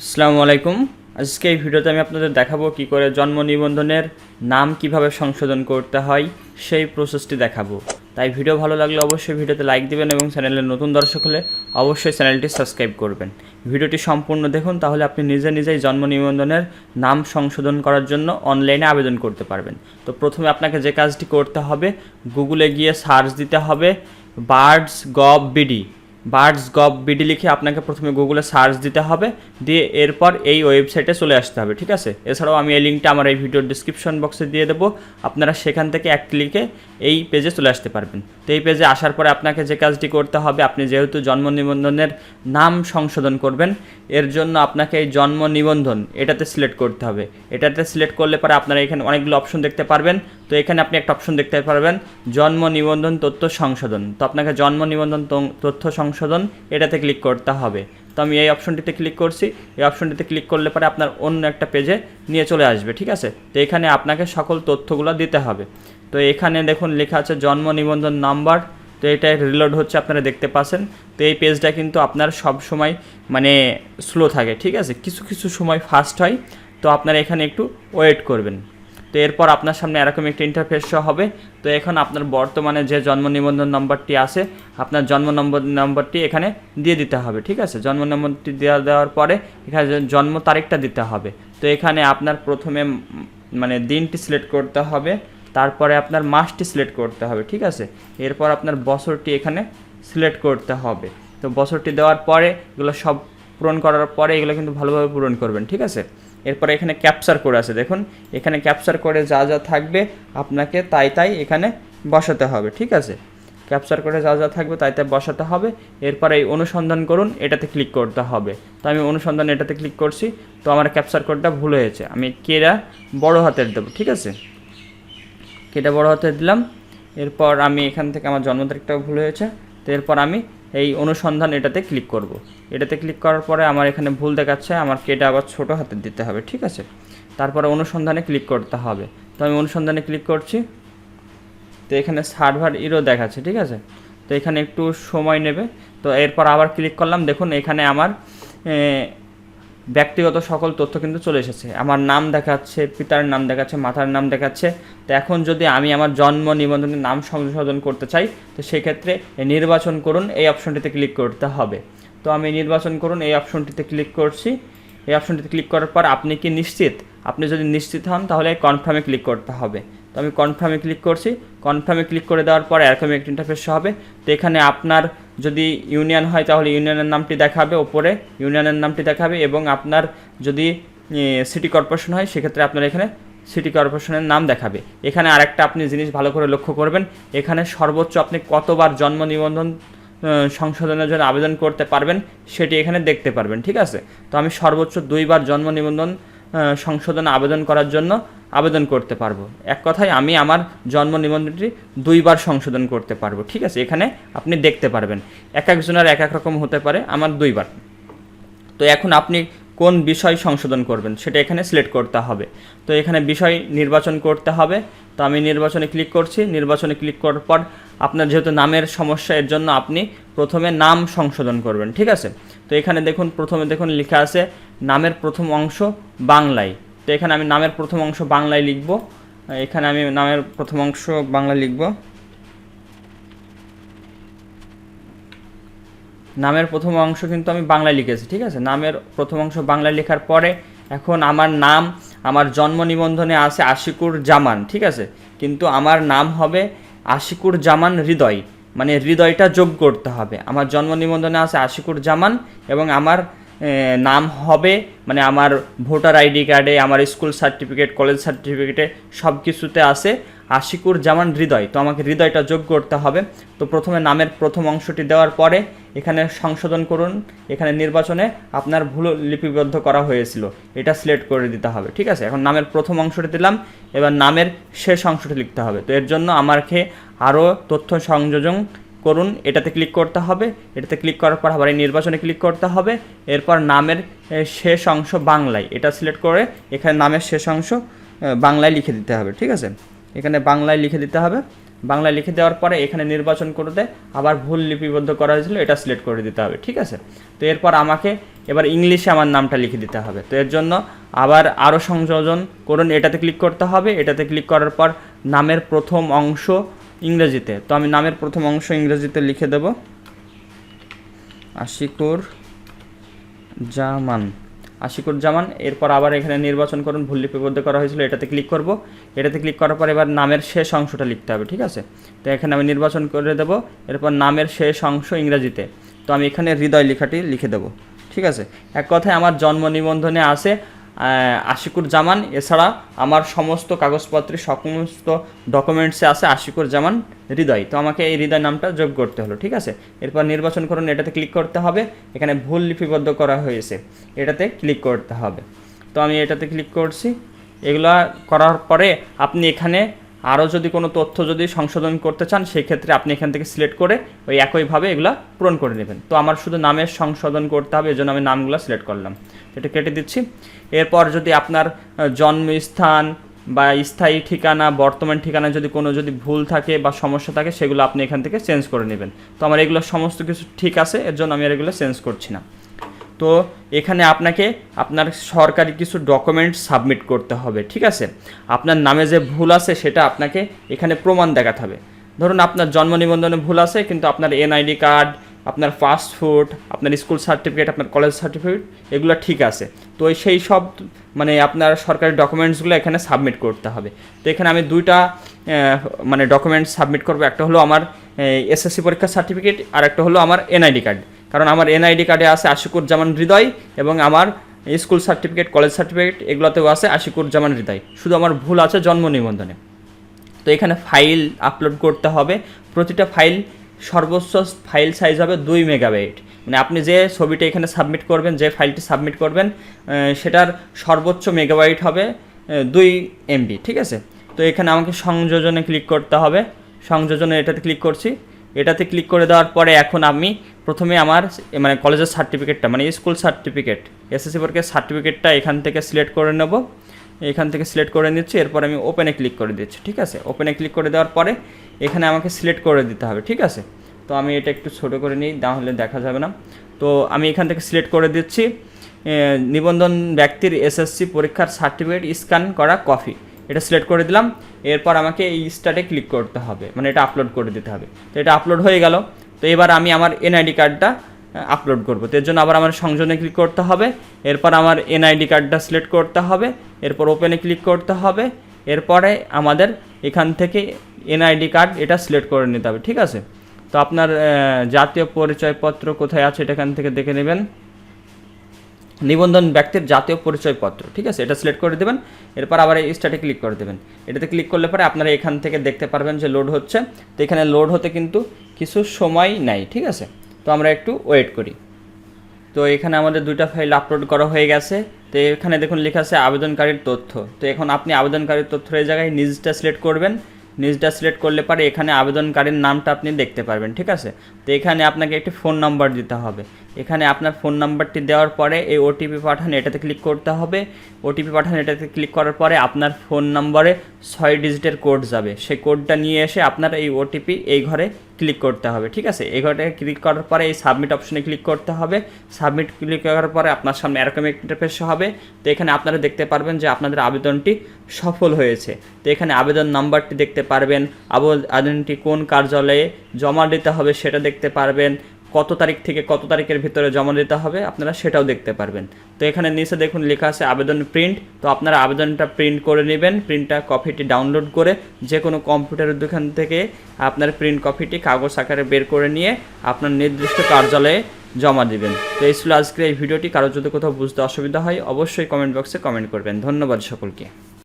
আসসালামু আলাইকুম। আজকে এই ভিডিওতে আমি আপনাদের দেখাবো কি করে জন্ম নিবন্ধনের নাম কীভাবে সংশোধন করতে হয়, সেই প্রসেসটি দেখাবো। তাই ভিডিও ভালো লাগলে অবশ্যই ভিডিওতে লাইক দিবেন এবং চ্যানেলের নতুন দর্শক হলে অবশ্যই চ্যানেলটি সাবস্ক্রাইব করবেন। ভিডিওটি সম্পূর্ণ দেখুন, তাহলে আপনি নিজে নিজেই জন্ম নিবন্ধনের নাম সংশোধন করার জন্য অনলাইনে আবেদন করতে পারবেন। তো প্রথমে আপনাকে যে কাজটি করতে হবে গুগলে গিয়ে সার্চ দিতে হবে birds gov BD birds gov BD লিখে আপনাকে প্রথমে গুগলে সার্চ দিতে হবে, দিয়ে এরপর এই ওয়েবসাইটে চলে আসতে হবে, ঠিক আছে? এছাড়াও আমি এই লিঙ্কটা আমার এই ভিডিওর ডিসক্রিপশন বক্সে দিয়ে দেবো, আপনারা সেখান থেকে এক ক্লিকে এই পেজে চলে আসতে পারবেন। তো এই পেজে আসার পরে আপনাকে যে কাজটি করতে হবে, আপনি যেহেতু জন্ম নিবন্ধনের নাম সংশোধন করবেন, এর জন্য আপনাকে এই জন্ম নিবন্ধন এটাতে সিলেক্ট করতে হবে। এটাতে সিলেক্ট করলে পরে আপনারা এখানে অনেকগুলো অপশন দেখতে পারবেন। তো এখানে আপনি একটা অপশন দেখতে পারবেন, জন্ম নিবন্ধন তথ্য সংশোধন। তো আপনাকে জন্ম নিবন্ধন তথ্য সংশোধন এটাতে ক্লিক করতে হবে। তো আমি এই অপশনটিতে ক্লিক করছি। এই অপশনটিতে ক্লিক করলে পরে আপনার অন্য একটা পেজে নিয়ে চলে আসবে, ঠিক আছে? তো এখানে আপনাকে সকল তথ্যগুলো দিতে হবে। তো এখানে দেখুন লেখা আছে জন্ম নিবন্ধন নাম্বার। তো এটা রিলোড হচ্ছে, আপনারা দেখতে পাচ্ছেন। তো এই পেজটা কিন্তু আপনার সব সময় মানে স্লো থাকে, ঠিক আছে? কিছু কিছু সময় ফাস্ট হয়। তো আপনারা এখানে একটু ওয়েট করবেন। তো এরপর আপনার সামনে এরকম একটা ইন্টারফেস হবে। তো এখন আপনার বর্তমানে যে জন্ম নিবন্ধন নম্বরটি আছে, আপনার জন্ম নম্বর নম্বরটি এখানে দিয়ে দিতে হবে, ঠিক আছে? জন্ম নম্বরটি দেওয়া দেওয়ার পরে এখানে জন্ম তারিখটা দিতে হবে। তো এখানে আপনার প্রথমে মানে দিনটি সিলেক্ট করতে হবে, তারপরে আপনার মাসটি সিলেক্ট করতে হবে, ঠিক আছে? এরপর আপনার বছরটি এখানে সিলেক্ট করতে হবে। তো বছরটি দেওয়ার পরে এগুলো সব পূরণ করার পরে এগুলো কিন্তু ভালোভাবে পূরণ করবেন, ঠিক আছে? এরপরে এখানে ক্যাপচার করে আছে। দেখুন, এখানে ক্যাপচার করে যা যা থাকবে, আপনাকে তাই তাই এখানে বসাতে হবে, ঠিক আছে? ক্যাপচার করে যা যা থাকবে, তাই তাই বসাতে হবে। এরপরে এই অনুসন্ধান করুন, এটাতে ক্লিক করতে হবে। তো আমি অনুসন্ধান এটাতে ক্লিক করছি, তো আমার ক্যাপচার কোডটা ভুল হয়েছে। আমি কেরা বড় হাতের দেবো, ঠিক আছে? কেটা বড় হাতের দিলাম। এরপর আমি এখান থেকে আমার জন্ম তারিখটাও ভুল হয়েছে। তো এরপর আমি এই অনুসন্ধান এটাতে ক্লিক করব। এটাতে ক্লিক করার পরে আমার এখানে ভুল দেখাচ্ছে, আমার কেটা আবার ছোট হাতে দিতে হবে, ঠিক আছে? তারপরে অনুসন্ধানে ক্লিক করতে হবে। তো আমি অনুসন্ধানে ক্লিক করছি, তো এখানে সার্ভার ইরো দেখাচ্ছে, ঠিক আছে? তো এখানে একটু সময় নেবে। তো এরপর আবার ক্লিক করলাম, দেখুন এখানে আমার ব্যক্তিগত সকল তথ্য কিন্তু চলে এসেছে। আমার নাম দেখাচ্ছে, পিতার নাম দেখাচ্ছে, মাতার নাম দেখাচ্ছে। তো এখন যদি আমি আমার জন্ম নিবন্ধনের নাম সংশোধন করতে চাই, তো সেক্ষেত্রে নির্বাচন করুন, এই অপশনটিতে ক্লিক করতে হবে। তো আমি নির্বাচন করুন, এই অপশনটিতে ক্লিক করছি। এই অপশনটিতে ক্লিক করার পর আপনি কি নিশ্চিত? আপনি যদি নিশ্চিত হন, তাহলে কনফার্মে ক্লিক করতে হবে। আমি কনফার্মে ক্লিক করছি। কনফার্মে ক্লিক করে দেওয়ার পর এরকম একটা ইন্টারফেস হবে। তো এখানে আপনার যদি ইউনিয়ন হয় তাহলে ইউনিয়নের নামটি দেখাবে, ওপরে ইউনিয়নের নামটি দেখাবে এবং আপনার যদি সিটি কর্পোরেশন হয় সেক্ষেত্রে আপনার এখানে সিটি কর্পোরেশনের নাম দেখাবে। এখানে আরেকটা আপনি জিনিস ভালো করে লক্ষ্য করবেন। এখানে সর্বোচ্চ আপনি কতবার জন্ম নিবন্ধন সংশোধনের জন্য আবেদন করতে পারবেন সেটি এখানে দেখতে পারবেন, ঠিক আছে? তো আমি সর্বোচ্চ দুইবার জন্ম নিবন্ধন সংশোধনে আবেদন করার জন্য আবেদন করতে পারব। এক কথায় আমি আমার জন্ম নিবন্ধনটি দুইবার সংশোধন করতে পারব, ঠিক আছে? এখানে আপনি দেখতে পারবেন। এক একজনের এক এক রকম হতে পারে, আমার দুইবার। তো এখন আপনি কোন বিষয় সংশোধন করবেন সেটা এখানে সিলেক্ট করতে হবে। তো এখানে বিষয় নির্বাচন করতে হবে। তো আমি নির্বাচনে ক্লিক করছি। নির্বাচনে ক্লিক করার পর আপনার যেহেতু নামের সমস্যা, এর জন্য আপনি প্রথমে নাম সংশোধন করবেন, ঠিক আছে? তো এখানে দেখুন, প্রথমে দেখুন লেখা আছে নামের প্রথম অংশ বাংলায়। তো এখানে আমি নামের প্রথম অংশ বাংলায় লিখব। এখানে আমি নামের প্রথম অংশ বাংলায় লিখব। নামের প্রথম অংশ কিন্তু আমি বাংলায় লিখেছি, ঠিক আছে? নামের প্রথম অংশ বাংলায় লেখার পরে এখন আমার নাম, আমার জন্ম নিবন্ধনে আছে আশিকুর জামান, ঠিক আছে? কিন্তু আমার নাম হবে আশিকুর জামান হৃদয়। মানে হৃদয়টা যোগ করতে হবে। আমার জন্ম নিবন্ধনে আছে আশিকুর জামান এবং আমার নাম হবে। মানে আমার ভোটার আইডি কার্ডে, আমার স্কুল সার্টিফিকেট, কলেজ সার্টিফিকেটে সব কিছুতে আছে। আশিকুর জামান হৃদয়, তো আমাকে হৃদয়টা যোগ করতে হবে। তো প্রথমে নামের প্রথম অংশটি দেওয়ার পরে এখানে সংশোধন করুন। এখানে নির্বাচনে আপনার ভুল লিপিবদ্ধ করা হয়েছিল। এটা সিলেক্ট করে দিতে হবে, ঠিক আছে? এখন নামের প্রথম অংশটি দিলাম। এবার নামের শেষ অংশটি লিখতে হবে। তো এর জন্য আমাকে আরও তথ্য সংযোজন করুন, এটাতে ক্লিক করতে হবে। এটাতে ক্লিক করার পর আবার এই নির্বাচনে ক্লিক করতে হবে। এরপর নামের শেষ অংশ বাংলায়। এটা সিলেক্ট করে এখানে নামের শেষ অংশ বাংলায় লিখে দিতে হবে, ঠিক আছে? এখানে বাংলায় লিখে দিতে হবে। বাংলায় লিখে দেওয়ার পরে এখানে নির্বাচন করতে আবার ভুল লিপিবদ্ধ করা হয়েছিল, এটা সিলেক্ট করে দিতে হবে, ঠিক আছে? তো এরপর আমাকে এবার ইংলিশে আমার নামটা লিখে দিতে হবে। তো এর জন্য আবার আরও সংযোজন করুন। এটাতে ক্লিক করতে হবে। এটাতে ক্লিক করার পর নামের প্রথম অংশ ইংরেজিতে। তো আমি নামের প্রথম অংশ ইংরেজিতে লিখে দেব। আশিকুর জামান। আশিকুর জামান, এরপর আবার এখানে নির্বাচন করুন, ভুল লিপিবদ্ধ করা হয়েছিল, এটাতে ক্লিক করব। এটাতে ক্লিক করার পর এবার নামের শেষ অংশটা লিখতে হবে, ঠিক আছে? তো এখানে আমি নির্বাচন করে দেব, এরপর নামের শেষ অংশ ইংরেজিতে। তো আমি এখানে হৃদয় লেখাটি লিখে দেব, ঠিক আছে? এক কথায় আমার জন্ম নিবন্ধনে আছে আশিকুর জামান এছাড়া আমার সমস্ত কাগজপত্রে সমস্ত ডকুমেন্টসে আছে আশিকুর জামান হৃদয়। তো আমাকে এই হৃদয় নামটা যোগ করতে হলো, ঠিক আছে? এরপর নির্বাচন করুন, এটাতে ক্লিক করতে হবে। এখানে ভুল লিপিবদ্ধ করা হয়েছে, এটাতে ক্লিক করতে হবে। তো আমি এটাতে ক্লিক করছি। এগুলা করার পরে আপনি এখানে আরও যদি কোনো তথ্য যদি সংশোধন করতে চান সেই ক্ষেত্রে আপনি এখান থেকে সিলেক্ট করে ওই একইভাবে এগুলো পূরণ করে নেবেন। তো আমার শুধু নামের সংশোধন করতে হবে, এজন্য আমি নামগুলো সিলেক্ট করলাম। এটা কেটে দিচ্ছি। এরপর যদি আপনার জন্মস্থান বা স্থায়ী ঠিকানা, বর্তমান ঠিকানা যদি কোনো যদি ভুল থাকে বা সমস্যা থাকে, সেগুলো আপনি এখান থেকে চেঞ্জ করে নেবেন। তো আমার এগুলো সমস্ত কিছু ঠিক আছে, এর জন্য আমি আর এগুলো চেঞ্জ করছি না। তো এখানে আপনাকে আপনার সরকারি কিছু ডকুমেন্ট সাবমিট করতে হবে, ঠিক আছে? আপনার নামে যে ভুল আছে সেটা আপনাকে এখানে প্রমাণ দেখাতে হবে। ধরুন আপনার জন্ম নিবন্ধনে ভুল আছে, কিন্তু আপনার এনআইডি কার্ড আপনার পাসপোর্ট আপনার স্কুল সার্টিফিকেট আপনার কলেজ সার্টিফিকেট এগুলো ঠিক আছে। তো সেই সব মানে আপনার সরকারি ডকুমেন্টসগুলো এখানে সাবমিট করতে হবে। তো এখানে আমি দুইটা মানে ডকুমেন্টস সাবমিট করব। একটা হলো আমার এসএসসি পরীক্ষার সার্টিফিকেট আর একটা হলো আমার এনআইডি কার্ড কারণ আমার এনআইডি কার্ডে আছে আশিকুর জামান হৃদয় এবং আমার স্কুল সার্টিফিকেট, কলেজ সার্টিফিকেট এগুলোতেও আছে আশিকুর জামান হৃদয়। শুধু আমার ভুল আছে জন্ম নিবন্ধনে। তো এখানে ফাইল আপলোড করতে হবে। প্রতিটা ফাইল সর্বোচ্চ ফাইল সাইজ হবে দুই মেগাবাইট মানে আপনি যে ছবিটা এখানে সাবমিট করবেন, যে ফাইলটি সাবমিট করবেন সেটার সর্বোচ্চ মেগাবাইট হবে দুই এমবি ঠিক আছে? তো এখানে আমাকে সংযোজনে ক্লিক করতে হবে। সংযোজনে এটাতে ক্লিক করছি। এটাতে ক্লিক করে দেওয়ার পরে এখন আমি প্রথমে আমার মানে কলেজের সার্টিফিকেটটা মানে স্কুল সার্টিফিকেট এসএসসি পরীক্ষার সার্টিফিকেটটা এখান থেকে সিলেক্ট করে নেব। এখান থেকে সিলেক্ট করে নিচ্ছি, এরপর আমি ওপেনে ক্লিক করে দিচ্ছি, ঠিক আছে? ওপেনে ক্লিক করে দেওয়ার পরে এখানে আমাকে সিলেক্ট করে দিতে হবে, ঠিক আছে? তো আমি এটা একটু ছোট করে নিই, তাহলে দেখা যাবে না। তো আমি এখান থেকে সিলেক্ট করে দিচ্ছি নিবন্ধন ব্যক্তির এসএসসি পরীক্ষার সার্টিফিকেট স্ক্যান করা কপি এটা সিলেক্ট করে দিলাম, এরপর আমাকে এই স্টার্টে ক্লিক করতে হবে মানে এটা আপলোড করে দিতে হবে। তো এটা আপলোড হয়ে গেল, তো এবার আমি আমার এনআইডি কার্ডটা আপলোড করব। তো এর জন্য আবার আমার সংযোজনে ক্লিক করতে হবে, এরপর আমার এনআইডি কার্ডটা সিলেক্ট করতে হবে, এরপর ওপেনে ক্লিক করতে হবে, এরপরে আমাদের এখান থেকে এনআইডি কার্ড এটা সিলেক্ট করে নিতে হবে, ঠিক আছে? তো আপনার জাতীয় পরিচয়পত্র কোথায় আছে এটা এখান থেকে দেখে নেবেন। নিবন্ধন ব্যক্তির জাতীয় পরিচয়পত্র, ঠিক আছে? এটা সিলেক্ট করে দেবেন, এরপর আবার এই স্টার্টে ক্লিক করে দেবেন। এটাতে ক্লিক করলে পরে আপনারা এখান থেকে দেখতে পারবেন যে লোড হচ্ছে। তো এখানে লোড হতে কিন্তু কিছু সময় নাই, ঠিক আছে? তো আমরা একটু ওয়েট করি। তো এখানে আমাদের দুইটা ফাইল আপলোড করা হয়ে গেছে। তো এখানে দেখুন লেখা আছে আবেদনকারীর তথ্য। তো এখন আপনি আবেদনকারীর তথ্যের এই জায়গায় নিজটা সিলেক্ট করবেন। নিজটা সিলেক্ট করলে পরে এখানে আবেদনকারীর নামটা আপনি দেখতে পারবেন, ঠিক আছে? তো এখানে আপনাকে একটি ফোন নাম্বার দিতে হবে। এখানে আপনার ফোন নাম্বারটি দেওয়ার পরে এই ওটিপি পাঠান এটাতে ক্লিক করতে হবে। ওটিপি পাঠান এটাতে ক্লিক করার পরে আপনার ফোন নম্বরে ছয় ডিজিটের কোড যাবে। সেই কোডটা নিয়ে এসে আপনার এই ওটিপি এই ঘরে ক্লিক করতে হবে, ঠিক আছে? এই ঘরে ক্লিক করার পরে এই সাবমিট অপশনে ক্লিক করতে হবে। সাবমিট ক্লিক করার পরে আপনার সামনে এরকম ইন্টারফেস হবে। তো এখানে আপনারা দেখতে পারবেন যে আপনাদের আবেদনটি সফল হয়েছে। তো এখানে আবেদন নাম্বারটি দেখতে পারবেন। আবেদনটি কোন কার্যালয়ে জমা দিতে হবে সেটা দেখতে পারবেন। কত তারিখ থেকে কত তারিখের ভিতরে জমা দিতে হবে আপনারা সেটাও দেখতে পারবেন। তো এখানে নিচে দেখুন লেখা আছে আবেদন প্রিন্ট। তো আপনারা আবেদনটা প্রিন্ট করে নেবেন, প্রিন্টটা কপিটি ডাউনলোড করে যে কোনো কম্পিউটারের দোকান থেকে আপনার প্রিন্ট কপিটি কাগজ আকারে বের করে নিয়ে আপনার নির্দিষ্ট কার্যালয়ে জমা দিবেন। তো এই ছিল আজকের এই ভিডিওটি। কারও যদি কোথাও বুঝতে অসুবিধা হয়, অবশ্যই কমেন্ট বক্সে কমেন্ট করবেন। ধন্যবাদ সকলকে।